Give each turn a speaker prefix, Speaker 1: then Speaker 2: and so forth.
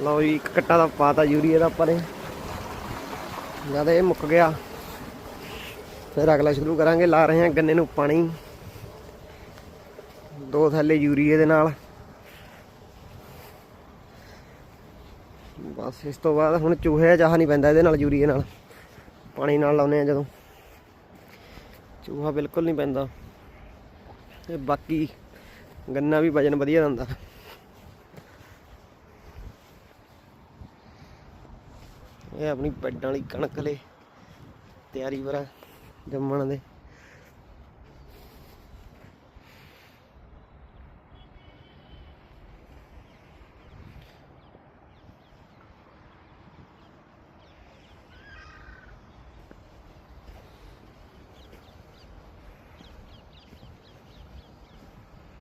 Speaker 1: ਲਓ ਜੀ, ਇੱਕ ਕੱਟਾ ਦਾ ਪਾਤਾ ਯੂਰੀਆ ਦਾ ਆਪਾਂ ਨੇ। ਜਦ ਇਹ ਮੁੱਕ ਗਿਆ। ਫਿਰ ਅਗਲਾ ਸ਼ੁਰੂ ਕਰਾਂਗੇ, ਲਾ ਰਹੇ ਹਾਂ ਗੰਨੇ ਨੂੰ ਪਾਣੀ। ਦੋ ਥੈਲੇ ਯੂਰੀਏ ਦੇ ਨਾਲ। ਬਸ ਇਸ ਤੋਂ ਬਾਅਦ ਹੁਣ ਚੂਹੇ ਚਾਹ ਨਹੀਂ ਪੈਂਦਾ ਇਹਦੇ ਨਾਲ, ਯੂਰੀਏ ਨਾਲ। ਪਾਣੀ ਨਾਲ ਲਾਉਨੇ ਆ ਜਦੋਂ। ਚੂਹਾ ਬਿਲਕੁਲ ਨਹੀਂ ਪੈਂਦਾ। ਤੇ ਬਾਕੀ ਗੰਨਾ ਵੀ ਵਜਨ ਵਧੀਆ ਦਿੰਦਾ। ਇਹ ਆਪਣੀ ਪੈਡਾਂ ਵਾਲੀ ਕਣਕ ਲਈ ਤਿਆਰੀ ਵਰਾ ਜੰਮਣ ਦੇ।